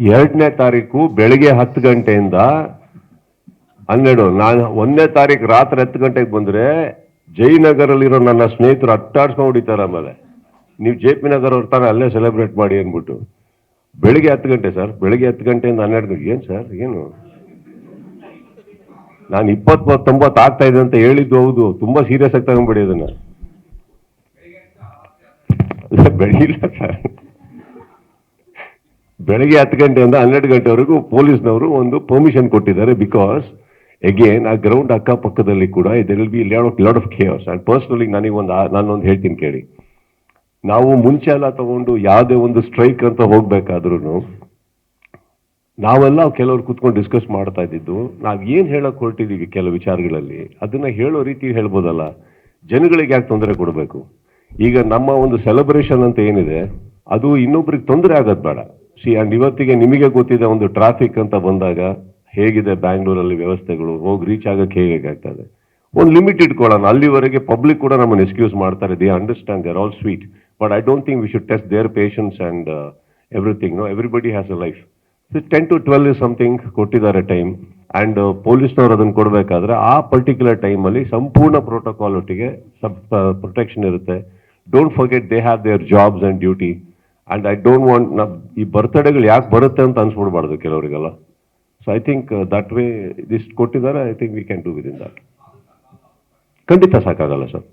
ಎರಡನೇ ತಾರೀಕು ಬೆಳಿಗ್ಗೆ ಹತ್ತು ಗಂಟೆಯಿಂದ ಹನ್ನೆರಡು, ನಾನು ಒಂದನೇ ತಾರೀಕು ರಾತ್ರಿ ಹತ್ತು ಗಂಟೆಗೆ ಬಂದರೆ ಜಯನಗರಲ್ಲಿರೋ ನನ್ನ ಸ್ನೇಹಿತರು ಅಟ್ಟಾಡ್ಸ್ಕೊಂಡು ಹೊಡಿತಾರೆ ಆಮೇಲೆ. ನೀವು ಜೆ ಪಿ ನಗರ್ ಅವ್ರ ತಾನೇ ಅಲ್ಲೇ ಸೆಲೆಬ್ರೇಟ್ ಮಾಡಿ ಅಂದ್ಬಿಟ್ಟು. ಬೆಳಿಗ್ಗೆ ಹತ್ತು ಗಂಟೆ ಸರ್, ಬೆಳಿಗ್ಗೆ ಹತ್ತು ಗಂಟೆಯಿಂದ ಹನ್ನೆರಡು ಗಂಟೆ. ಏನು ಸರ್, ಏನು? ನಾನು ಇಪ್ಪತ್ತೊಂಬತ್ತು ಆಗ್ತಾ ಇದೆ ಅಂತ ಹೇಳಿದ್ದು ಹೌದು, ತುಂಬ ಸೀರಿಯಸ್ ಆಗಿ ತಗೊಂಡ್ಬಿಡಿ ಅದನ್ನ. ಬೆಳಿಗ್ಗೆ ಸರ್. ಬೆಳಗ್ಗೆ ಹತ್ತು ಗಂಟೆಯಿಂದ ಹನ್ನೆರಡು ಗಂಟೆವರೆಗೂ ಪೊಲೀಸ್ನವರು ಒಂದು ಪರ್ಮಿಷನ್ ಕೊಟ್ಟಿದ್ದಾರೆ ಬಿಕಾಸ್ ಅಗೇನ್ ಆ ಗ್ರೌಂಡ್ ಅಕ್ಕಪಕ್ಕದಲ್ಲಿ ಕೂಡ ಇದರಲ್ಲಿ be load of cares and personally ನನಗೆ ಒಂದು, ನಾನೊಂದು ಹೇಳ್ತೀನಿ ಕೇಳಿ. ನಾವು ಮುಂಚೆ ಎಲ್ಲ ತಗೊಂಡು ಯಾವುದೇ ಒಂದು ಸ್ಟ್ರೈಕ್ ಅಂತ ಹೋಗ್ಬೇಕಾದ್ರೂ ನಾವೆಲ್ಲ ಕೆಲವರು ಕೂತ್ಕೊಂಡು ಡಿಸ್ಕಸ್ ಮಾಡ್ತಾ ಇದ್ದಿದ್ದು, ನಾವು ಏನು ಹೇಳೋಕೆ ಹೊರಟಿದ್ದೀವಿ ಕೆಲವು ವಿಚಾರಗಳಲ್ಲಿ, ಅದನ್ನು ಹೇಳೋ ರೀತಿ ಹೇಳ್ಬೋದಲ್ಲ. ಜನಗಳಿಗೆ ಯಾಕೆ ತೊಂದರೆ ಕೊಡಬೇಕು? ಈಗ ನಮ್ಮ ಒಂದು ಸೆಲೆಬ್ರೇಷನ್ ಅಂತ ಏನಿದೆ, ಅದು ಇನ್ನೊಬ್ರಿಗೆ ತೊಂದರೆ ಆಗೋದು ಬೇಡ. ಸಿ ಅಂಡ್ ಇವತ್ತಿಗೆ ನಿಮಗೆ ಗೊತ್ತಿದೆ ಒಂದು ಟ್ರಾಫಿಕ್ ಅಂತ ಬಂದಾಗ ಹೇಗಿದೆ ಬ್ಯಾಂಗ್ಳೂರಲ್ಲಿ ವ್ಯವಸ್ಥೆಗಳು? ಹೋಗಿ ರೀಚ್ ಆಗಕ್ಕೆ ಹೇಗೆ ಆಗ್ತದೆ? ಒಂದು ಲಿಮಿಟ್ ಇಟ್ಕೊಳ್ಳೋಣ. ಅಲ್ಲಿವರೆಗೆ ಪಬ್ಲಿಕ್ ಕೂಡ ನಮ್ಮನ್ನು ಎಕ್ಸ್ಕ್ಯೂಸ್ ಮಾಡ್ತಾರೆ. They understand they're all sweet but I don't think we should test their patience and everything no everybody has a life ten to twelve is something ಕೊಟ್ಟಿದ್ದಾರೆ ಟೈಮ್ ಅಂಡ್ ಪೊಲೀಸ್ನವ್ರು ಅದನ್ನು ಕೊಡಬೇಕಾದ್ರೆ ಆ ಪರ್ಟಿಕ್ಯುಲರ್ ಟೈಮಲ್ಲಿ ಸಂಪೂರ್ಣ ಪ್ರೋಟೋಕಾಲ್ ಒಟ್ಟಿಗೆ ಸಬ್ ಪ್ರೊಟೆಕ್ಷನ್ ಇರುತ್ತೆ. Don't forget they have their jobs and duty and I don't want ಈ ಬರ್ತಡೇಗಳು ಯಾಕೆ ಬರುತ್ತೆ ಅಂತ ಅನ್ಸ್ಬಿಡ್ಬಾರ್ದು ಕೆಲವರಿಗೆಲ್ಲ. So I think that way ಇದಿಷ್ಟು ಕೊಟ್ಟಿದ್ದಾರೆ I think we can do within that ಖಂಡಿತ ಸಾಕಾಗಲ್ಲ ಸರ್